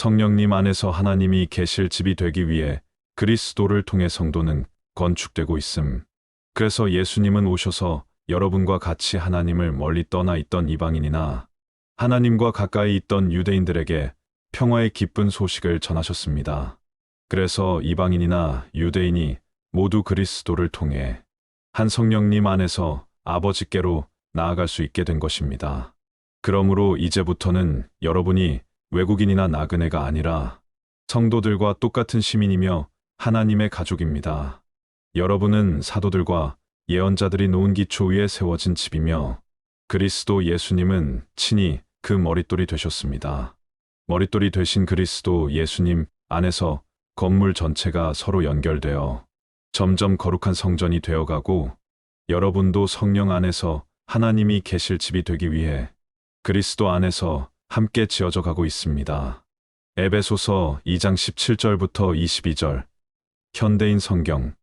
성령님 안에서 하나님이 계실 집이 되기 위해 그리스도를 통해 성도는 건축되고 있음. 그래서 예수님은 오셔서 여러분과 같이 하나님을 멀리 떠나 있던 이방인이나 하나님과 가까이 있던 유대인들에게 평화의 기쁜 소식을 전하셨습니다. 그래서 이방인이나 유대인이 모두 그리스도를 통해 한 성령님 안에서 아버지께로 나아갈 수 있게 된 것입니다. 그러므로 이제부터는 여러분이 외국인이나 나그네가 아니라 성도들과 똑같은 시민이며 하나님의 가족입니다. 여러분은 사도들과 예언자들이 놓은 기초 위에 세워진 집이며 그리스도 예수님은 친히 그 머릿돌이 되셨습니다. 머릿돌이 되신 그리스도 예수님 안에서 건물 전체가 서로 연결되어 점점 거룩한 성전이 되어가고 여러분도 성령 안에서 하나님이 계실 집이 되기 위해 그리스도 안에서 함께 지어져 가고 있습니다. 에베소서 2장 17절부터 22절 현대인 성경